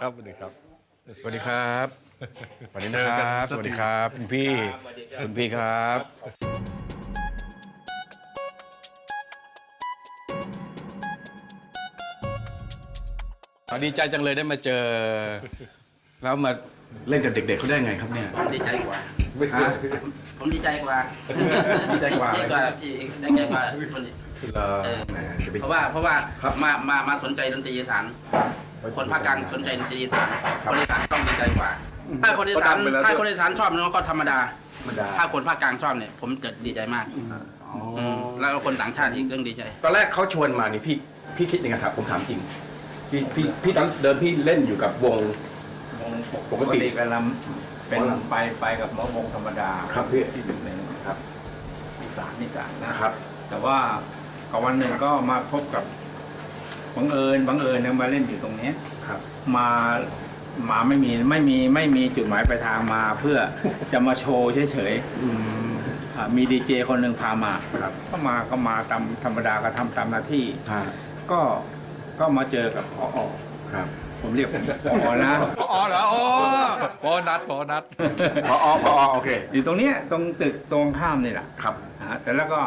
ครับสวัสดีครับ สวัสดีครับสวัสดีนะครับ สวัสดีครับคุณพี่คุณพี่ครับ ดีใจจังเลยได้มาเจอ แล้วมาเล่นกับเด็กๆเขาได้ไงครับเนี่ยดีใจกว่าฮะผมดีใจกว่าดีใจกว่า ดีใจกว่าพี่ได้ใจกว่าคนนี้เหรอแหมจะไปเพราะว่าเพราะว่าครับ มามามาสนใจดนตรีอีสาน คนภาคกลางสนใจดนตรีอีสานคนอีสานต้องดีใจกว่า ถ้าคนอีสานถ้าคนอีสานชอบมันก็ธรรมดา ธรรมดา ถ้าคนภาคกลางชอบเนี่ยผมจะดีใจมากอ๋อมแล้วก็คนต่างชาติยิ่งเรื่องดีใจ ตอนแรกเขาชวนมานี่พี่พี่คิดยังไงครับผมถามจริง พี่พี่พี่ตอนเดิมพี่เล่นอยู่กับวงวงปปกกติติกันลำเป็นหมอลำไปไปกับหมอวงธรรมดาครับพี่ ที่อยู่ในครับอีสานอีสานนะครับ แต่ว่าก็วันหนึ่งก็มาพบกับ บังเอิญบังเอิญเนี่ยมาเล่นอยู่ตรงเนี้ยครับ มามาไม่มีไม่มีไม่มีจุดหมายปลายทางมาเพื่อจะมาโชว์เฉยอืมๆอ่ามีดีเจคนหนึ่งพามา ครับก็มาก็มาตามธรรมดาก็ทำตามหน้าที่ ฮะก็ก็มาเจอกับพอครับผมเรียกผมพอนะ อ๋อเหรอโอ้โบนัสโบนัสพออ๋อพออ๋อโอเคอยู่ตรงเนี้ยตรงตึกตรงข้ามนี่แหละครับอ่าแต่แล้วก็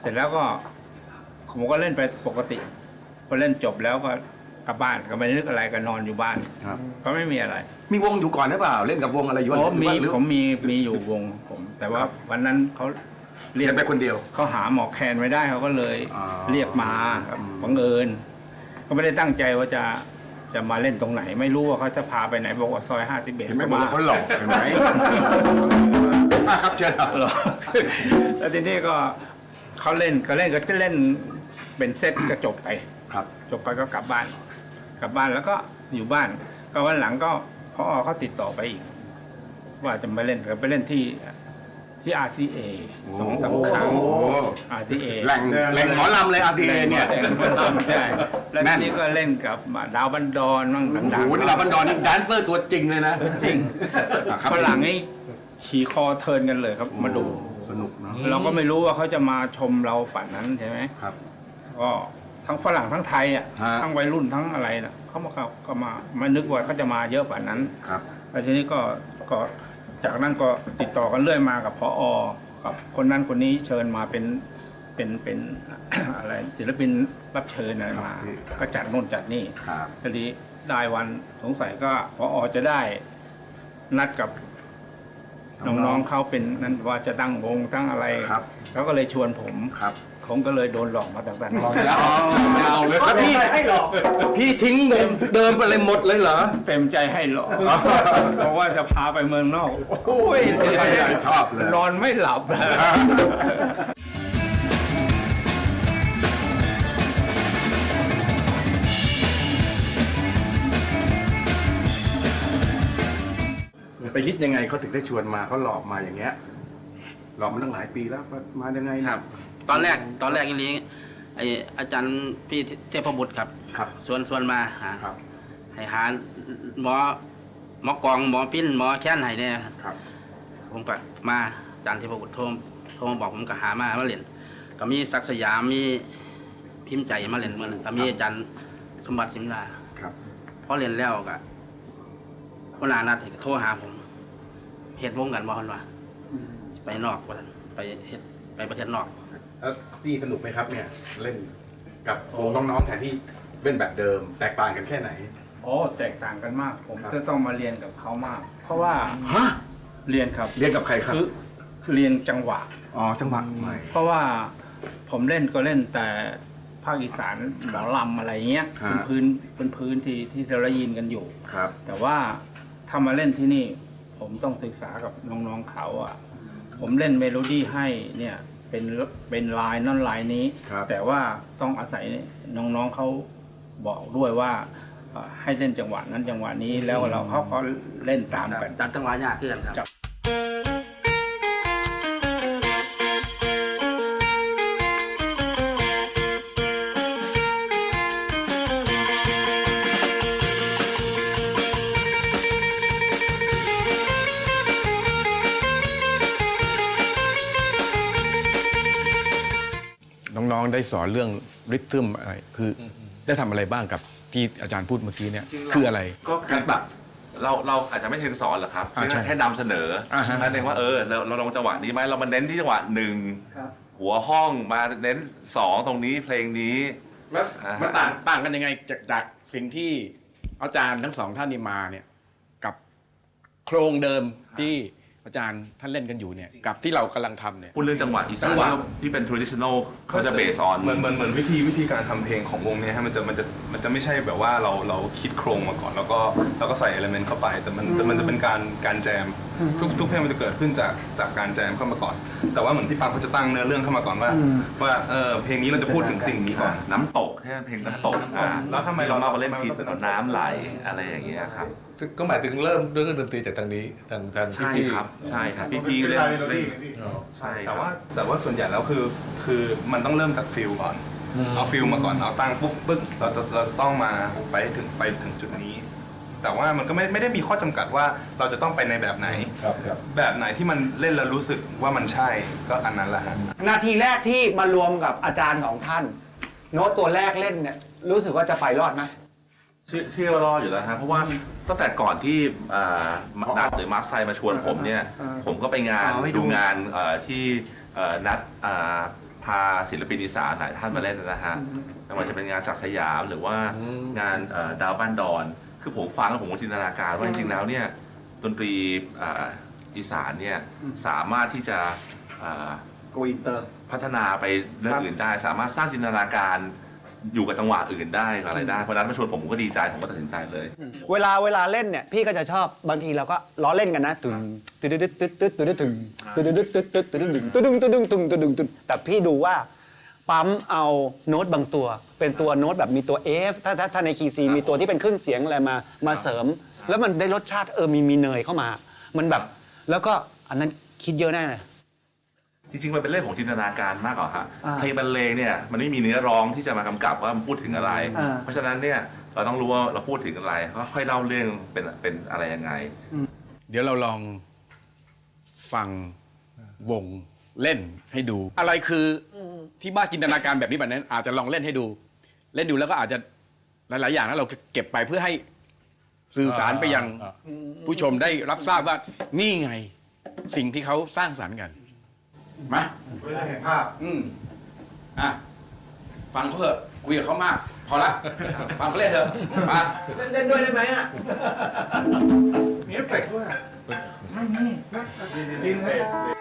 เสร็จแล้วก็ผมก็เล่นไปปกติ พอเล่นจบแล้วก็กลับบ้านก็ไม่ได้นึกอะไรก็นอนอยู่บ้านครับ ก็ไม่มีอะไรมีวงอยู่ก่อนหรือเปล่า เล่นกับวงอะไรอยู่อ๋อมีหรือผมมีมีอยู่วงผม แต่ว่าครับวันนั้นเขาเรียนไปคนเดียวเขาหาหมอแคนไม่ได้เขาก็เลยอ๋อเรียกมาครับอืมบังเอิญก็ไม่ได้ตั้งใจว่าจะจะมาเล่นตรงไหน ไม่รู้ว่าเขาจะพาไปไหนบอกว่าซอยห้าสิบเอ็ดเห็นไหมบอกว่าเขาหลอกเห็นไหมอะครับเชิญครับหรอแล้วทีนี้ก็เขาเล่นก็เล่นก็จะเล่นเป็นเซตก็จบไป ครับจบไปก็กลับบ้าน กลับบ้านแล้วก็อยู่บ้าน ก็วันหลังก็พอเขาติดต่อไปอีก ว่าจะมาเล่นก็ไปเล่นที่ที่ RCA สองสามครั้งโอ้ RCA แหล่งแหล่งหมอลำเลยอาซีเนี่ยแหล่งหมอลำใช่แล้วแม่ทีนนี้ก็เล่นกับดาวบันดอนมั่งโอ้ดังโหนี่ลาบันดอนนี่แดนเซอร์ตัวจริงเลยนะจริงอะครับฝรั่งนี่ขี่คอเทิร์นกันเลยครับมาดูสนุกเนาะเราก็ไม่รู้ว่าเขาจะมาชมเราฝันนั้นใช่ไหมครับ ก็ ทั้งฝรั่งทั้งไทยอะฮะ ทั้งวัยรุ่นทั้งอะไรน่ะเขามาเขาก็มามานึกว่าเขาจะมาเยอะกว่านั้น ครับ แล้วทีนี้ก็ก็จากนั้นก็ติดต่อกันเรื่อยมากับพอกับคนนั้นคนนี้เชิญมาเป็นเป็นเป็น อะไรศิลปินรับเชิญอะไรมาก็จัดโน่นจัดนี่ครับ ทีนี้ได้วันสงสัยก็พอจะได้นัดกับน้องๆเขาเป็นนั้นว่าจะตั้งวงตั้งอะไรครับ เขาก็เลยชวนผม ครับ ผมก็เลยโดนหลอกมาต่างๆนานาเอาเลยแล้วพี่พี่ทิ้งวงเดิมไปเลยหมดเลยเหรอเต็มใจให้หลอกเพราะว่าจะพาไปเมืองนอกโอ้ยชอบเลยนอนไม่หลับไปคิดยังไงเขาถึงได้ชวนมาเขาหลอกมาอย่างเงี้ยหลอกมาตั้งหลายปีแล้วมายังไงคเนี่ยรับ ตอนแรกตอนแรกอย่างนี้ไออาจารย์พี่เทพบุตรครับครับ ชวนชวนมาหาครับ ให้หาหมอหมอกองหมอปิ้นหมอแค้นให้เนี่ยครับ ผมก็มาอาจารย์เทพบุตรโทรโทรมาบอกผมก็หามามาเล่นก็มีศักดิ์สยามมีพิมพ์ใจมาเล่นเหมือนก็มีอาจารย์สมบัติสิมลาครับ พอเรียนแล้วก็คนลานัดให้โทรหาผมเฮ็ดวงกันบ่คนว่า ไปนอกว่าซั่นไปเฮ็ดไปประเทศนอก แล้วพี่สนุกไหมครับเนี่ยเล่นกับวงน้องๆแทนที่เล่นแบบเดิม แตกต่างกันแค่ไหนโอ้แตกต่างกันมาก ผมครับ จะต้องมาเรียนกับเขามาก เพราะว่าฮะเรียนครับเรียนกับใครครับคือคือเรียนจังหวะ อ๋อจังหวะใหม่ เพราะว่าผมเล่นก็เล่นแต่ภาคอีสานหมอลำอะไรเงี้ยเป็นพื้นเป็นพื้นที่ที่เราได้ยินกันอยู่ ครับ แต่ว่าถ้ามาเล่นที่นี่ ผมต้องศึกษากับน้องๆเขาอะ ผมเล่นเมโลดี้ให้เนี่ย เป็นเป็นลายนั่นลายนี้ ครับแต่ว่าต้องอาศัยน้องๆเขาบอกด้วยว่าเอ่อให้เล่นจังหวะนั้นจังหวะนี้แล้วเราเขาก็เล่นตามกัน จัดจังหวะยากขึ้นครับจับ น้องๆได้สอนเรื่องริทึมอะไรคือได้ทำอะไรบ้างกับที่อาจารย์พูดเมื่อกี้เนี่ยจริงๆเราคืออะไร ก็การปรับเราเราอาจจะไม่เทนสอนหรอกครับอ่าใช่แค่นำเสนออาฮะ นั่นเองว่าเออเราเราลองจังหวะนี้ไหมเรามาเน้นที่จังหวะหนึ่งหัวห้องมาเน้นสองตรงนี้เพลงนี้ แล้วอ่าฮะ มันต่างต่างกันยังไงจากจากสิ่งที่อาจารย์ทั้งสองท่านนี่มาเนี่ยกับโครงเดิมที่ อาจารย์ท่านเล่นกันอยู่เนี่ยกับที่เรากำลังทำเนี่ย พูดเรื่องจังหวะอีสาจันงหวะ ที่เป็น traditional เขาจะเบสออนเหมือนเหมือนเหมือนวิธีวิธีการทำเพลงของวงเนี้ยฮะมันจะมันจะมันจะไม่ใช่แบบว่าเราเราคิดโครงมาก่อน แล้วก็แล้วก็ใส่เอลเมนต์เข้าไป แต่มันแต่มันจะเป็นการการแจมทุกทุกเพลงมันจะเกิดขึ้นจากจากการแจมเข้ามาก่อน แต่ว่าเหมือนพี่ปังเขาจะตั้งเนื้อเรื่องเข้ามาก่อนว่า ว่าเออเพลงนี้เราจะพูดถึงสิ่งนี้ก่อน น้ำตกใช่ไหมเพลงน้ำตกอ่าแล้วทำไมเราเรามาเล่นผิดแต่น้ำไหลอะไรอย่างเงี้ยครับก็หมายถึงเริ่มด้วยเครื่องดนตรีจากทางนี้ทางทางใช่พี่ครับใช่ครับพี่พีเล่นเล่นใช่คแต่รับว่าแต่ว่าส่วนใหญ่แล้วคือคือมันต้องเริ่มจากฟิลก่อนเอาฟิลมาก่อนเอาตั้งปุ๊บปึ๊บเราจะเราจะต้องมาไปถึงไปถึงจุดนี้ แต่ว่ามันก็ไม่ไม่ได้มีข้อจำกัดว่าเราจะต้องไปในแบบไหน ครับครับ แบบไหนที่มันเล่นแล้วรู้สึกว่ามันใช่ก็อันนั้นแหละฮะ นาทีแรกที่มารวมกับอาจารย์ของท่าน โน้ตตัวแรกเล่นเนี่ยรู้สึกว่าจะไปรอดไหม เชื่อเชื่อว่ารอดอยู่แล้วฮะเพราะว่าตั้งแต่ก่อนที่อ่านัดหรือมาร์คไซมาชวนผมเนี่ย ผมก็ไปงานอ๋อไปดู ดูงานเอ่อที่เอ่อนัดอ่าพาศิลปินอีสานหลายท่านมาเล่นนะฮะไม่ว่าจะเป็นงานศักดิ์สยามหรือว่างานเอ่อดาวบ้านดอน คือผมฟังแล้วผมก็จินตนาการว่าจริงๆแล้วเนี่ยดนตรีอีสานเนี่ยสามารถที่จะกอินเตอร์ พัฒนาไปเรื่องอื่นได้ สามารถสร้างจินตนาการอยู่กับจังหวะอื่นได้กัอะไรได้เพราะนั้นมาชวนผมก็ดีใจผมก็ตัดสินใจเลย เวลาเวลาเล่นเนี่ยพี่ก็จะชอบบางทีเราก็ล้อเล่นกันนะตึงตึดตึดตึ๊ดตึ๊ดตึ๊ดตึ๊ดตึงตึดตึดตึ๊ดตึ๊ดตึ๊ดตึ๊ดตึงตึ๊ดตึ๊ดตึ๊ดตึ๊ดตึ๊ดตึ๊ดตึ๊ดแต่พี่ดูว่า ปั๊มเอาโน้ตบางตัว เป็นตัวโน้ตแบบมีตัว F ถ้าถ้าถ้าในคีย์ซีมีตัวที่เป็นขึ้นเสียงอะไรมามาเสริม แล้วมันได้รสชาติเออมีมีเนยเข้ามา มันแบบ แล้วก็อันนั้นคิดเยอะแน่เลย จริงๆ มันเป็นเรื่องของจินตนาการมากกว่าฮะอ่าเพลงบรรเลงเนี่ยมันไม่มีเนื้อร้องที่จะมากำกับว่ามันพูดถึงอะไร อ่า เพราะฉะนั้นเนี่ยเราต้องรู้ว่าเราพูดถึงอะไรก็ค่อยเล่าเรื่องเป็นเป็นอะไรยังไง เดี๋ยวเราลองฟังวงเล่นให้ดู อะไรคืออ ที่บ้านจินตนาการแบบนี้แบบนั้น อาจจะลองเล่นให้ดู เล่นดูแล้วก็อาจจะหลาย ๆ อย่างแล้วเราเก็บไปเพื่อให้สื่อสารไปยังอ่าผู้ชมได้รับทราบว่านี่ไงสิ่งที่เขาสร้างสรรค์กันมาเวลาเห็นภาพ อืมอะฟังเขาเถอะคุยกับเขามาก พอละฟังเขาเล่นเถอะมาเล่นด้วยได้ไหมอะ「ท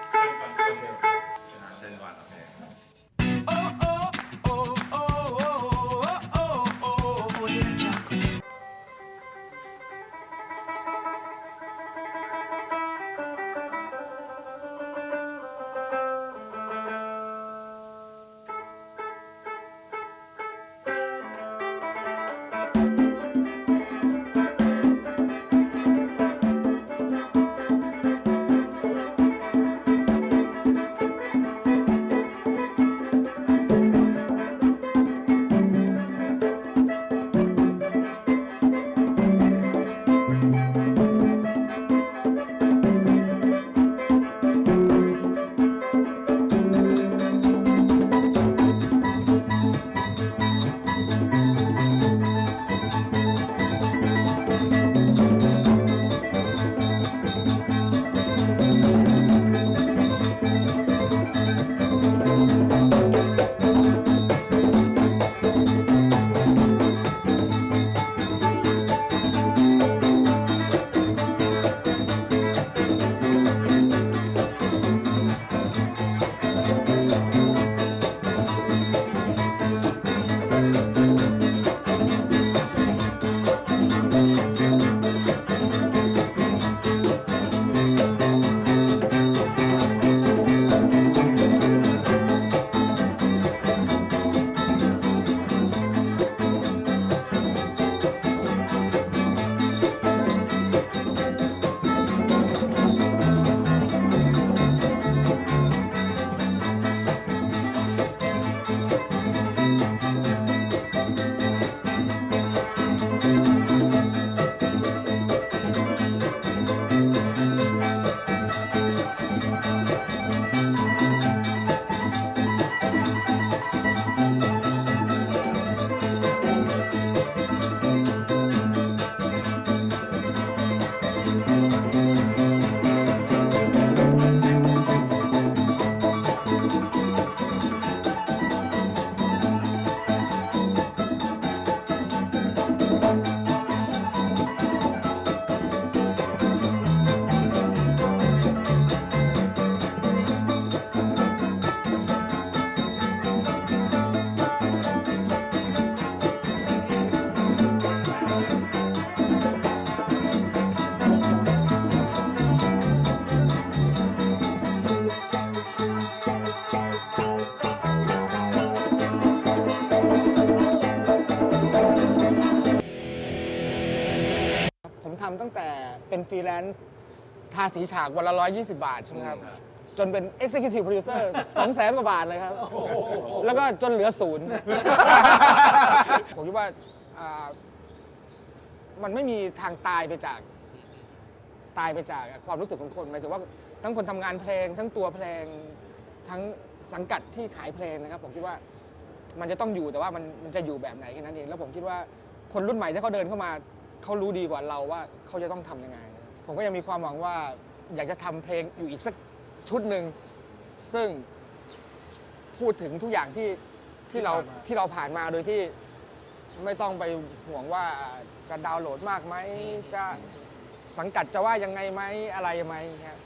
เป็นฟรีแลนซ์ทาสีฉากวันละ 120 บาทใช่ไหมครับ จนเป็น Executive Producer 2แสนกว่าบาทเลยครับ แล้วก็จนเหลือศูนย์ ผมคิดว่าอ่า มันไม่มีทางตายไปจาก ตายไปจากความรู้สึกของคนหมายถึงว่าทั้งคนทำงานเพลง ทั้งตัวเพลง ทั้งสังกัดที่ขายเพลงนะครับ ผมคิดว่ามันจะต้องอยู่แต่ว่ามันมันจะอยู่แบบไหนแค่นั้นเองแล้วผมคิดว่าคนรุ่นใหม่ที่เขาเดินเข้ามา เขารู้ดีกว่าเราว่าเขาจะต้องทำยังไง ผมก็ยังมีความหวังว่าอยากจะทำเพลงอยู่อีกสักชุดหนึ่งซึ่งพูดถึงทุกอย่างที่ที่เราที่เราผ่านมาโดยที่ไม่ต้องไปห่วงว่าจะดาวน์โหลดมากไหมจะสังกัดจะว่ายังไงไหมอะไรไหมครับ